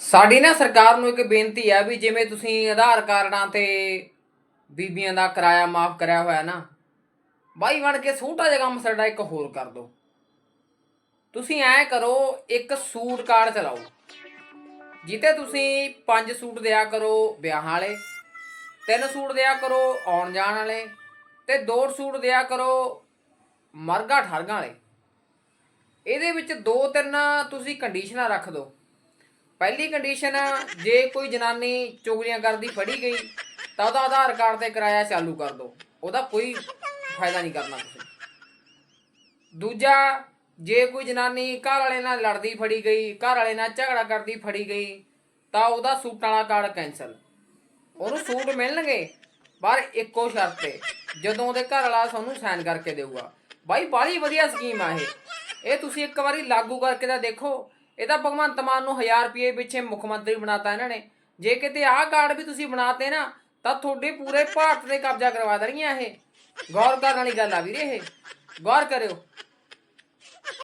ਸਾਡੀ ਨਾ ਸਰਕਾਰ ਨੂੰ ਇੱਕ ਬੇਨਤੀ ਹੈ ਵੀ ਜਿਵੇਂ ਤੁਸੀਂ ਆਧਾਰ ਕਾਰਡਾਂ ਤੇ ਬੀਬੀਆਂ ਦਾ ਕਿਰਾਇਆ ਮਾਫ ਕਰਿਆ ਹੋਇਆ ਨਾ, ਬਾਈ ਬਣ ਕੇ ਛੋਟਾ ਜਿਹਾ ਕੰਮ ਸਾਡਾ ਇੱਕ ਹੋਰ ਕਰ ਦਿਓ। ਤੁਸੀਂ ਐ ਕਰੋ, ਇੱਕ ਸੂਟ ਕਾਰਡ ਚਲਾਓ ਜਿੱਤੇ ਤੁਸੀਂ ਪੰਜ ਸੂਟ ਦਿਆ ਕਰੋ ਵਿਆਹਾਂ ਵਾਲੇ, ਤਿੰਨ ਸੂਟ ਦਿਆ ਕਰੋ ਆਉਣ ਜਾਣ ਵਾਲੇ, ਤੇ ਦੋ ਸੂਟ ਦਿਆ ਕਰੋ ਮਰਗਾ ਠਰਗਾਂ ਵਾਲੇ। ਇਹਦੇ ਵਿੱਚ ਦੋ ਤਿੰਨ ਤੁਸੀਂ ਕੰਡੀਸ਼ਨਾਂ ਰੱਖ ਦਿਓ। ਪਹਿਲੀ ਕੰਡੀਸ਼ਨ ਜੇ ਕੋਈ ਜਨਾਨੀ ਚੁਗਲੀਆਂ ਕਰਦੀ ਫੜੀ ਗਈ, ਤਾਂ ਉਹਦਾ ਆਧਾਰ ਕਾਰਡ ਤੇ ਕਿਰਾਇਆ ਚਾਲੂ ਕਰ ਦਿਓ ਉਹਦਾ ਕੋਈ ਫਾਇਦਾ ਨਹੀਂ ਕਰਨਾ ਤੁਸੀਂ ਦੂਜਾ, ਜੇ ਕੋਈ ਜਨਾਨੀ ਘਰ ਵਾਲੇ ਨਾਲ ਲੜਦੀ ਫੜੀ ਗਈ, ਘਰ ਵਾਲੇ ਨਾਲ ਝਗੜਾ ਕਰਦੀ ਫੜੀ ਗਈ, ਤਾਂ ਉਹਦਾ ਸੂਟਾਂ ਵਾਲਾ ਕਾਰਡ ਕੈਨਸਲ ਉਹਨੂੰ ਸੂਟ ਮਿਲਣਗੇ, ਪਰ ਇੱਕੋ ਸ਼ਰਤ ਤੇ ਜਦੋਂ ਉਹਦੇ ਘਰ ਵਾਲਾ ਤੁਹਾਨੂੰ ਸਾਈਨ ਕਰਕੇ ਦੇਊਗਾ। ਬਾਈ ਬਾਲੀ ਵਧੀਆ ਸਕੀਮ ਆ ਇਹ। ਇਹ ਤੁਸੀਂ ਇੱਕ ਵਾਰੀ ਲਾਗੂ ਕਰਕੇ ਤਾਂ ਦੇਖੋ ਇਹ ਤਾਂ ਭਗਵੰਤ ਮਾਨ ਨੂੰ 1000 ਰੁਪਏ ਪਿੱਛੇ ਮੁੱਖ ਮੰਤਰੀ ਬਣਾਤਾ ਇਹਨਾਂ ਨੇ। ਜੇ ਕਿਤੇ ਆਹ ਕਾਰਡ ਵੀ ਤੁਸੀਂ ਬਣਾਤੇ ਨਾ, ਤਾਂ ਤੁਹਾਡੇ ਪੂਰੇ ਭਾਰਤ ਤੇ ਕਬਜ਼ਾ ਕਰਵਾ ਦੇਣਗੀਆਂ ਇਹ। ਗੌਰ ਕਰਨ ਵਾਲੀ ਗੱਲ ਆ ਵੀਰੇ ਇਹ। ਗੌਰ ਕਰਿਓ।